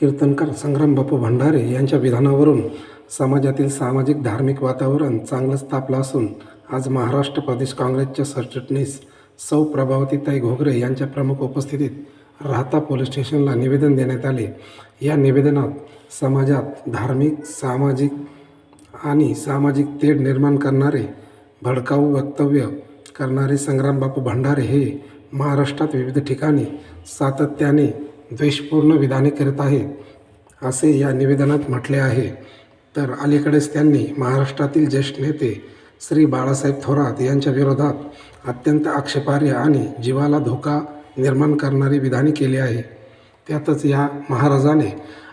कीर्तनकार संग्राम बापू भंडारे यांच्या विधानावरून समाजातील सामाजिक धार्मिक वातावरण चांगलंच तापलं असून आज महाराष्ट्र प्रदेश काँग्रेसच्या सरचिटणीस सौ प्रभावतीताई घोगरे यांच्या प्रमुख उपस्थितीत राहता पोलीस स्टेशनला निवेदन देण्यात आले. या निवेदनात समाजात धार्मिक सामाजिक आणि सामाजिक तेढ निर्माण करणारे भडकाऊ वक्तव्य करणारे संग्रामबापू भंडारे हे महाराष्ट्रात विविध ठिकाणी सातत्याने द्वेषपूर्ण विधाने करत आहेत असे या निवेदनात म्हटले आहे. तर अलीकडेच त्यांनी महाराष्ट्रातील ज्येष्ठ नेते श्री बाळासाहेब थोरात यांच्या विरोधात अत्यंत आक्षेपार्ह आणि जीवाला धोका निर्माण करणारी विधाने केली आहे. त्यातच या महाराजाने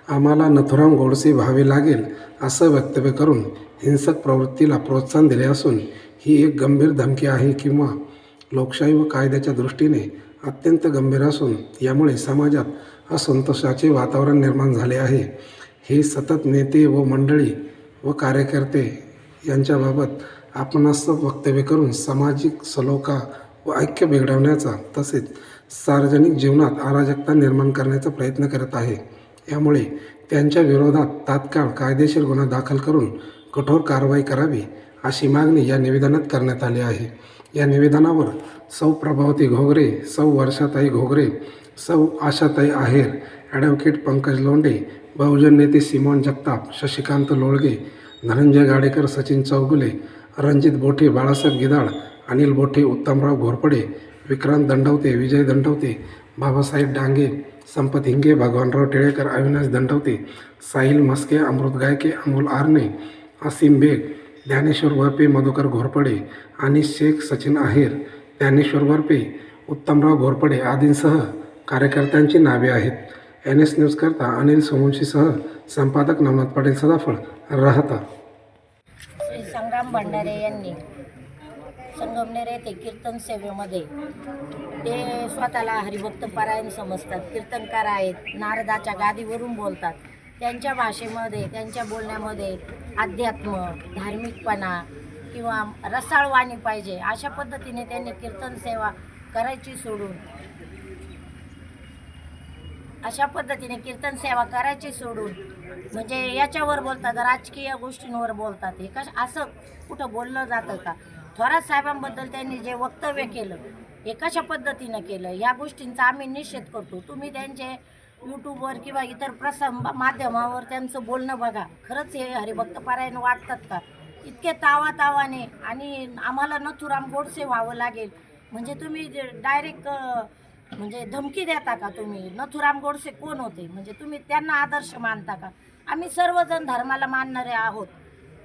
आम्हाला नथुराम गोडसे व्हावे लागेल असं वक्तव्य करून हिंसक प्रवृत्तीला प्रोत्साहन दिले असून ही एक गंभीर धमकी आहे किंवा लोकशाही व कायद्याच्या दृष्टीने अत्यंत गंभीर असून यामुळे समाजात असंतोषाचे वातावरण निर्माण झाले आहे. हे सतत नेते व मंडळी व कार्यकर्ते यांच्याबाबत आपणास्तव वक्तव्य करून सामाजिक सलोखा व ऐक्य बिघडवण्याचा तसेच सार्वजनिक जीवनात अराजकता निर्माण करण्याचा प्रयत्न करत आहे. यामुळे त्यांच्या विरोधात तात्काळ कायदेशीर गुन्हा दाखल करून कठोर कारवाई करावी अशी मागणी या निवेदनात करण्यात आली आहे. या निवेदनावर सौ प्रभावती घोगरे सौ वर्षाताई घोगरे सौ आशाताई आहेर ॲडव्होकेट पंकज लोंडे बहुजन नेते सिमोन जगताप शशिकांत लोळगे धनंजय गाडेकर सचिन चौगुले रणजित बोठे बाळासाहेब गिदाळ अनिल बोठे उत्तमराव घोरपडे विक्रांत दंडवते विजय दंडवते बाबासाहेब डांगे संपत हिंगे भगवानराव टिळेकर अविनाश दंडवते साहिल मस्के अमृत गायके अमोल आरणे असीम बेग ज्ञानेश्वर वरपे मधुकर घोरपडे आणि शेख सचिन आहेर ज्ञानेश्वर वरपे उत्तमराव घोरपडे आदींसह कार्यकर्त्यांची नावे आहेत. एन एस न्यूजकरता अनिल सोमवंशीसह संपादक नवनाथ पाटील सदाफळ राहता. श्री संग्राम भंडारे यांनी संगमनेर येथे कीर्तन सेवेमध्ये ते स्वतःला हरिभक्त पारायण समजतात. कीर्तनकार आहेत नारदाच्या गादीवरून बोलतात. त्यांच्या भाषेमध्ये त्यांच्या बोलण्यामध्ये अध्यात्म धार्मिकपणा किंवा रसाळवाणी पाहिजे अशा पद्धतीने त्यांनी कीर्तन सेवा करायची सोडून अशा पद्धतीने कीर्तन सेवा करायची सोडून म्हणजे याच्यावर बोलतात राजकीय गोष्टींवर बोलतात. हे कश असं कुठं बोललं जातं का? थोरात साहेबांबद्दल त्यांनी जे वक्तव्य केलं हे कशा पद्धतीनं केलं? ह्या गोष्टींचा आम्ही निषेध करतो. तुम्ही त्यांचे यूट्यूबवर किंवा इतर प्रसंग माध्यमावर त्यांचं बोलणं बघा. खरंच हे हरिभक्त पारायण वाटतात का? इतके तावा तावाने आणि आम्हाला नथुराम गोडसे व्हावं लागेल. म्हणजे तुम्ही डायरेक्ट म्हणजे धमकी देता का तुम्ही? नथुराम गोडसे कोण होते? म्हणजे तुम्ही त्यांना आदर्श मानता का? आम्ही सर्वजण धर्माला मानणारे आहोत.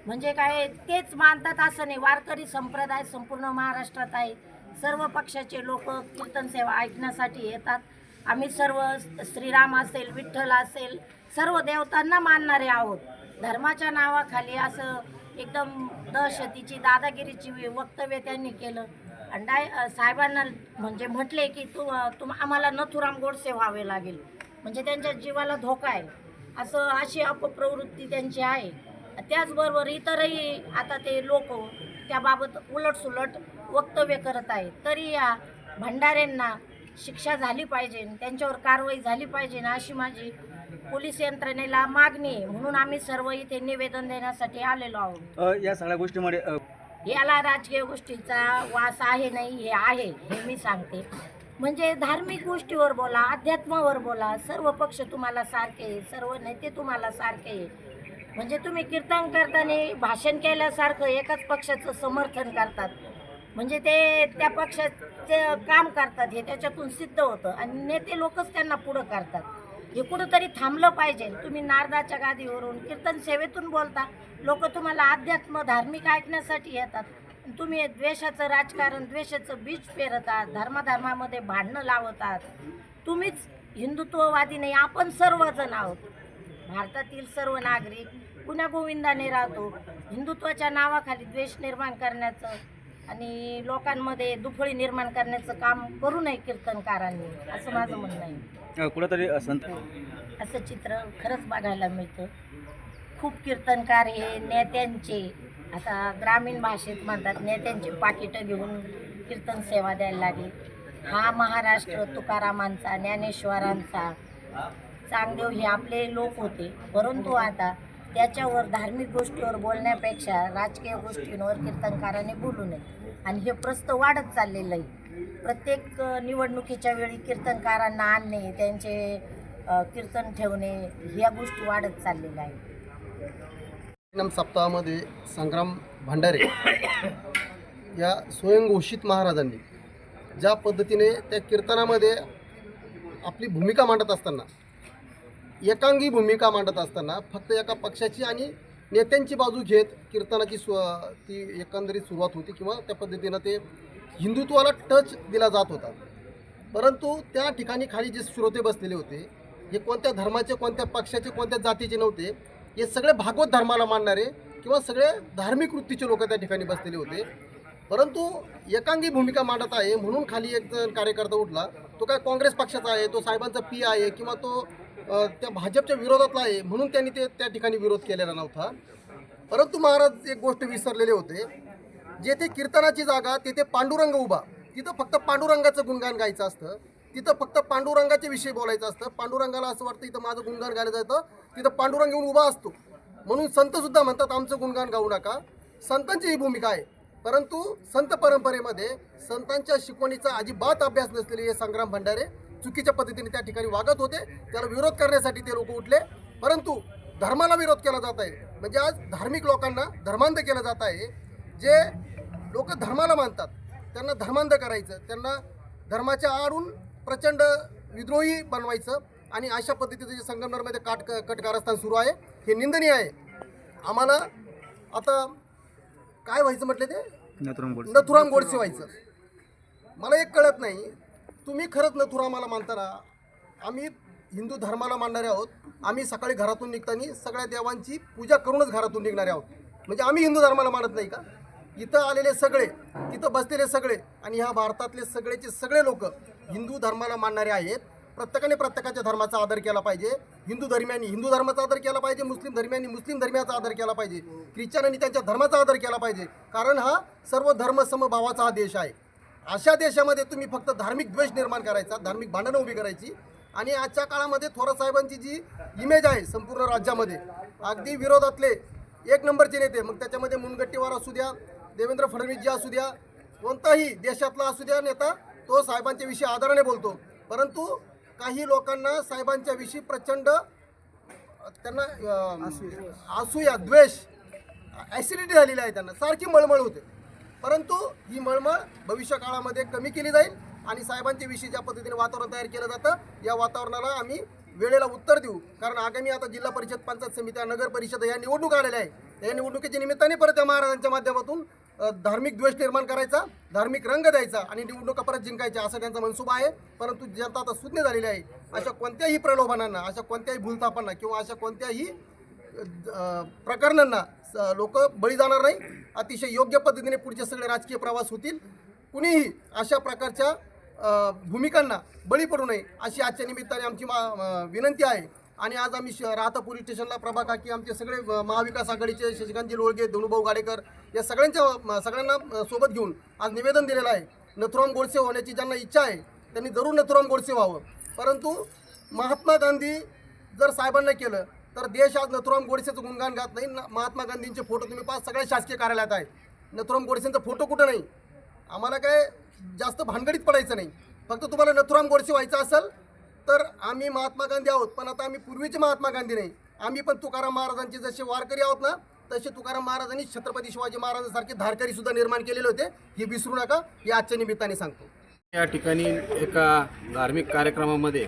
म्हणजे काय तेच मानतात असं नाही. वारकरी संप्रदाय संपूर्ण महाराष्ट्रात आहे. सर्व पक्षाचे लोक कीर्तन सेवा ऐकण्यासाठी येतात. आम्ही सर्व श्रीराम असेल विठ्ठल असेल सर्व देवतांना मानणारे आहोत. धर्माच्या नावाखाली असं एकदम दहशतीची दादागिरीची वक्तव्य त्यांनी केलं. आणि डाय साहेबांना म्हणजे म्हटले की तू तुम आम्हाला नथुराम गोडसे व्हावे लागेल. म्हणजे त्यांच्या जीवाला धोका आहे. असं अशी अपप्रवृत्ती त्यांची आहे. त्याचबरोबर इतरही आता ते लोक त्याबाबत उलटसुलट वक्तव्य करत आहेत. तरी या भंडाऱ्यांना शिक्षा झाली पाहिजे त्यांच्यावर कारवाई झाली पाहिजे अशी माझी पोलीस यंत्रणेला मागणी म्हणून आम्ही सर्व इथे निवेदन देण्यासाठी आलेलो आहोत. या सगळ्या गोष्टीमध्ये याला राजकीय गोष्टीचा वास आहे नाही हे आहे हे मी सांगते. म्हणजे धार्मिक गोष्टीवर बोला अध्यात्मावर बोला सर्व पक्ष तुम्हाला सारखे सर्व नेते तुम्हाला सारखे. म्हणजे तुम्ही कीर्तन करताना भाषण केल्यासारखं एकाच पक्षाचं समर्थन करतात. म्हणजे ते त्या पक्षाचे काम करतात हे त्याच्यातून सिद्ध होतं. आणि नेते लोकच त्यांना पुढं करतात. हे कुठंतरी थांबलं पाहिजे. तुम्ही नारदाच्या गादीवरून कीर्तन सेवेतून बोलता. लोक तुम्हाला अध्यात्म धार्मिक ऐकण्यासाठी येतात. तुम्ही द्वेषाचं राजकारण द्वेषाचं बीज पेरतात धर्माधर्मामध्ये भांडणं लावतात. तुम्हीच हिंदुत्ववादी नाही आपण सर्वजण आहोत. भारतातील सर्व नागरिक पुण्या गोविंदाने राहतो. हिंदुत्वाच्या नावाखाली द्वेष निर्माण करण्याचं आणि लोकांमध्ये दुफळी निर्माण करण्याचं काम करू नये कीर्तनकारांनी असं माझं म्हणणं आहे. कुठंतरी असं चित्र खरंच बघायला मिळतं. खूप कीर्तनकार हे नेत्यांचे आता ग्रामीण भाषेत म्हणतात नेत्यांची पाकिटं घेऊन कीर्तन सेवा द्यायला लागली. हा महाराष्ट्र तुकारामांचा ज्ञानेश्वरांचा चांगदेव हे आपले लोक होते. परंतु आता त्याच्यावर धार्मिक गोष्टीवर बोलण्यापेक्षा राजकीय गोष्टींवर कीर्तनकाराने बोलू नये. आणि हे प्रस्त वाढत चाललेलं आहे. प्रत्येक निवडणुकीच्या वेळी कीर्तनकारांना आणणे त्यांचे कीर्तन ठेवणे ह्या गोष्टी वाढत चाललेल्या आहेत. सप्ताहामध्ये संग्राम भंडारे या स्वयंघोषित महाराजांनी ज्या पद्धतीने त्या कीर्तनामध्ये आपली भूमिका मांडत असताना एकांगी भूमिका मांडत असताना फक्त एका पक्षाची आणि नेत्यांची बाजू घेत कीर्तनाची स्व ती एकंदरीत सुरुवात होती किंवा त्या पद्धतीनं ते हिंदुत्वाला टच दिला जात होता. परंतु त्या ठिकाणी खाली जे श्रोते बसलेले होते हे कोणत्या धर्माचे कोणत्या पक्षाचे कोणत्या जातीचे नव्हते हे सगळे भागवत धर्माला मानणारे किंवा सगळे धार्मिक वृत्तीचे लोक त्या ठिकाणी बसलेले होते. परंतु एकांगी भूमिका मांडत आहे म्हणून खाली एक जण कार्यकर्ता उठला. तो काय काँग्रेस पक्षाचा आहे तो साहेबांचा पी आहे किंवा तो त्या भाजपच्या विरोधातला आहे म्हणून त्यांनी ते त्या ठिकाणी विरोध केलेला नव्हता. परंतु महाराज एक गोष्ट विसरलेले होते. जेथे कीर्तनाची जागा तेथे पांडुरंग उभा. तिथं फक्त पांडुरंगाचं गुणगान गायचं असतं. तिथं फक्त पांडुरंगाच्या विषयी बोलायचं असतं. पांडुरंगाला असं वाटतं इथं माझं गुणगान गायला जातं. तिथं पांडुरंग येऊन उभा असतो. म्हणून संतसुद्धा म्हणतात आमचं गुणगान गाऊ नका. संतांची ही भूमिका आहे. परंतु संत परंपरेमध्ये संतांच्या शिकवणीचा अजिबात अभ्यास नसलेले हे संग्राम भंडारे चुकीच्या पद्धतीने त्या ठिकाणी वागत होते. त्याला विरोध करण्यासाठी ते लोक उठले. परंतु धर्माला विरोध केला जात आहे. म्हणजे आज धार्मिक लोकांना धर्मांध केलं जात आहे. जे लोक धर्माला मानतात त्यांना धर्मांध करायचं त्यांना धर्माच्या आडून प्रचंड विद्रोही बनवायचं आणि अशा पद्धतीचं जे संगमनेरमध्ये काट कटकारस्थान सुरू आहे हे निंदनीय आहे. आम्हाला आता काय व्हायचं म्हटलं ते? नथुराम गोडसे. नथुराम गोडसे व्हायचं. मला एक कळत नाही. तुम्ही खरंच नथुरामाला मानताना आम्ही हिंदू धर्माला मानणारे आहोत. आम्ही सकाळी घरातून निघताना सगळ्या देवांची पूजा करूनच घरातून निघणारे आहोत. म्हणजे आम्ही हिंदू धर्माला मानत नाही का? इथं आलेले सगळे तिथं बसलेले सगळे आणि ह्या भारतातले सगळेचे सगळे लोक हिंदू धर्माला मानणारे आहेत. प्रत्येकाने प्रत्येकाच्या धर्माचा आदर केला पाहिजे. हिंदू धर्मियांनी हिंदू धर्माचा आदर केला पाहिजे मुस्लिम धर्मियांनी मुस्लिम धर्मियाचा आदर केला पाहिजे. ख्रिश्चनांनी त्यांच्या धर्माचा आदर केला पाहिजे. कारण हा सर्व धर्मसमभावाचा हा देश आहे. अशा देशामध्ये तुम्ही फक्त धार्मिक द्वेष निर्माण करायचा धार्मिक भांडणं उभी करायची. आणि आजच्या काळामध्ये थोरात साहेबांची जी इमेज आहे संपूर्ण राज्यामध्ये अगदी विरोधातले एक नंबरचे नेते मग त्याच्यामध्ये मुनगट्टीवार असू द्या देवेंद्र फडणवीसजी असू द्या कोणताही देशातला असू द्या नेता तो साहेबांच्या विषयी आदराने बोलतो. परंतु काही लोकांना साहेबांच्या विषयी प्रचंड त्यांना असूया. द्वेष ॲसिडिटी झालेली आहे त्यांना. सारखी मळमळ होते. परंतु ही मळमळ भविष्य काळामध्ये कमी केली जाईल आणि साहेबांच्या विषयी ज्या पद्धतीने वातावरण तयार केलं जातं या वातावरणाला आम्ही वेळेला उत्तर देऊ. कारण आगामी आता जिल्हा परिषद पंचायत समित्या नगर परिषद या निवडणूक आलेल्या आहे या निवडणुकीच्या निमित्ताने परत त्या महाराजांच्या माध्यमातून धार्मिक द्वेष निर्माण करायचा धार्मिक रंग द्यायचा आणि निवडणुका परत जिंकायच्या असा त्यांचा मनसुबा आहे. परंतु जनता आता सुज्ञ झालेली आहे. अशा कोणत्याही प्रलोभनांना अशा कोणत्याही भूलथापांना किंवा अशा कोणत्याही प्रकरणांना लोक बळी जाणार नाही. अतिशय योग्य पद्धतीने पुढचे सगळे राजकीय प्रवास होतील. कुणीही अशा प्रकारच्या भूमिकांना बळी पडू नये अशी आजच्या निमित्ताने आमची मा विनंती आहे. आणि आज आम्ही श- राहता पोलीस स्टेशनला प्रभा काकी आमचे सगळे महाविकास आघाडीचे शशिकांतजी लोळगे धनुभाऊ गाडेकर या सगळ्यांच्या सगळ्यांना सोबत घेऊन आज निवेदन दिलेलं आहे. नथुराम गोडसे होण्याची ज्यांना इच्छा आहे त्यांनी जरूर नथुराम गोडसे व्हावं. परंतु महात्मा गांधी जर साहेबांना केलं तर देश आज नथुराम गोडसेचं गुणगान गात नाही. महात्मा गांधींचे फोटो तुम्ही पाच सगळ्या शासकीय कार्यालयात आहे. नथुराम गोडसेंचा फोटो कुठं नाही? आम्हाला काय जास्त भानगडीत पडायचं नाही. फक्त तुम्हाला नथुराम गोडसे व्हायचं असेल तर आम्ही महात्मा गांधी आहोत. पण आता आम्ही पूर्वीचे महात्मा गांधी नाही. आम्ही पण तुकाराम महाराजांचे जसे वारकरी आहोत ना तसे तुकाराम महाराजांनी छत्रपती शिवाजी महाराजांसारखे धारकरी सुद्धा निर्माण केलेले होते. हे विसरू नका. हे आजच्या निमित्ताने सांगतो. या ठिकाणी एका धार्मिक कार्यक्रमामध्ये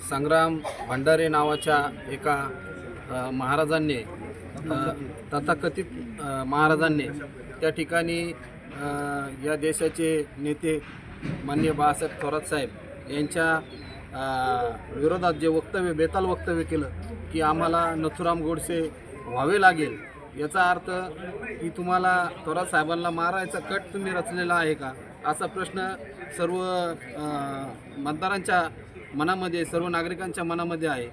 संग्राम भंडारे नावाच्या एका महाराजांनी तथाकथित महाराजांनी त्या ठिकाणी या देशाचे नेते माननीय बाळासाहेब थोरात साहेब यांच्या विरोधात जे वक्तव्य बेताल वक्तव्य केलं की आम्हाला नथुराम गोडसे व्हावे लागेल याचा अर्थ की तुम्हाला थोरात साहेबांना मारायचा कट तुम्ही रचलेला आहे का? असा प्रश्न सर्व मतदारांच्या मनामध्ये सर्व नागरिकांच्या मनामध्ये आहे.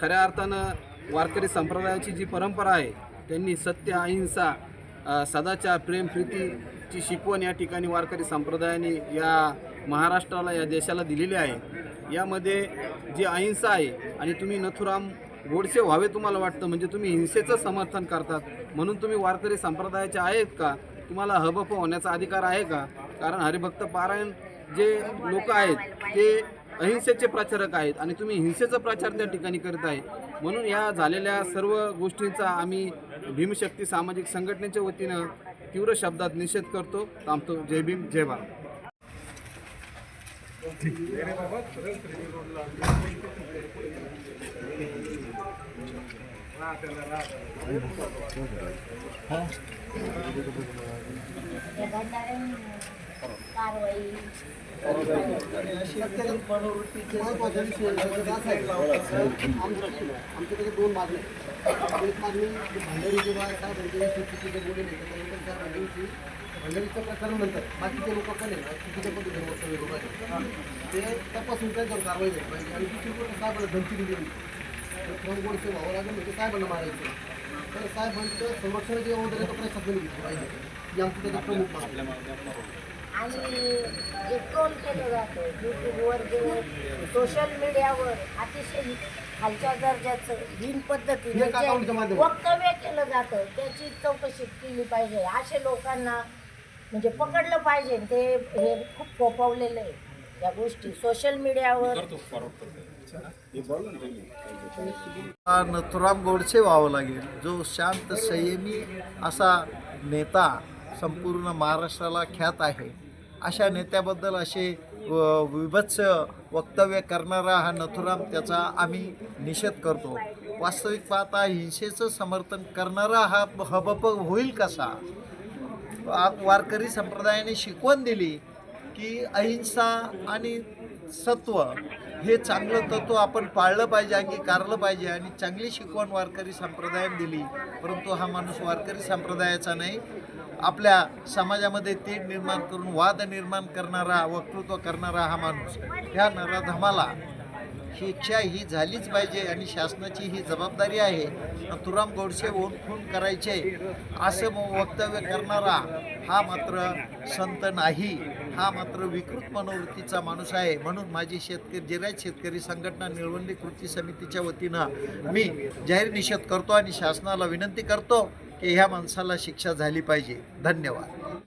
खऱ्या अर्थानं वारकरी संप्रदायाची जी परंपरा आहे त्यांनी सत्य अहिंसा सदाचार प्रेम प्रीतीची शिकवण या ठिकाणी वारकरी संप्रदायाने या महाराष्ट्राला या देशाला दिलेली आहे. यामध्ये जी अहिंसा आहे आणि तुम्ही नथुराम गोडसे व्हावे तुम्हाला वाटतं म्हणजे तुम्ही हिंसेचं समर्थन करतात म्हणून तुम्ही वारकरी संप्रदायाचे आहेत का? तुम्हाला हबप होण्याचा अधिकार आहे का? कारण हरिभक्त पारायण जे लोक आहेत ते अहिंसेचे प्रचारक आहेत आणि तुम्ही हिंसेचा प्रचार त्या ठिकाणी करत आहे. म्हणून या झालेल्या सर्व गोष्टींचा आम्ही भीमशक्ती सामाजिक संघटनेच्या वतीनं तीव्र शब्दात निषेध करतो. थांबतो. जय भीम जय भारत. कारवाई. आमच्या- आमच्याकडे दोन मागण्या एक मागणी भंडारी जेव्हा काय म्हणजे चुकीचे बोलले नाही त्यानंतर त्या भंडारीची भंडारीचं प्रकरण नंतर बाकीचे लोक पण आहे चुकीच्या पद्धतीने वक्तव्य करू ते तपासून त्यांच्यावर कारवाई झाली पाहिजे आणि दुसरी गोष्ट साहेबांना धमकी दिली तर गोडसे व्हावं लागेल म्हणजे साहेबांना मारायचं तर साहेबांचं संरक्षणाची जबाबदारी तो प्रशासनाने घेतली पाहिजे ही आमची त्याचा प्रमुख मागणी आणि जे ट्रोल केलं जातं यूट्यूबवर जे सोशल मीडियावर अतिशय खालच्या दर्जाचं हीन पद्धतीने हे जे. वक्तव्य केलं जातं त्याची चौकशी केली पाहिजे. असे लोकांना म्हणजे पकडलं पाहिजे. ते हे खूप फोपवलेलं आहे या गोष्टी. सोशल मीडियावर हा नथुराम गोडसे व्हावं लागेल. जो शांत संयमी असा नेता संपूर्ण महाराष्ट्राला ख्यात आहे. अशा नेत्याबद्दल असे व विभत्स वक्तव्य करणारा हा नथुराम त्याचा आम्ही निषेध करतो. वास्तविक पाहता हिंसेचं समर्थन करणारा हा हबप होईल कसा? वारकरी संप्रदायाने शिकवण दिली की अहिंसा आणि सत्व हे चांगलं तत्व आपण पाळलं पाहिजे अंगीकारलं पाहिजे आणि चांगली शिकवण वारकरी संप्रदायाने दिली. परंतु हा माणूस वारकरी संप्रदायाचा नाही आपल्या समाजामध्ये तेढ निर्माण करून वाद निर्माण करणारा वक्तृत्व करणारा हा माणूस. ह्या नराधमाला शिक्षा ही झालीच पाहिजे आणि शासनाची ही जबाबदारी आहे. तुराम गोडसे ओढ खून करायचे असं वक्तव्य करणारा हा मात्र संत नाही. हा मात्र विकृत मनोवृत्तीचा माणूस आहे. म्हणून माझी शेतकरी जिरायत शेतकरी संघटना निळवंडी कृती समितीच्या वतीनं मी जाहीर निषेध करतो आणि शासनाला विनंती करतो की ह्या माणसाला शिक्षा झाली पाहिजे. धन्यवाद.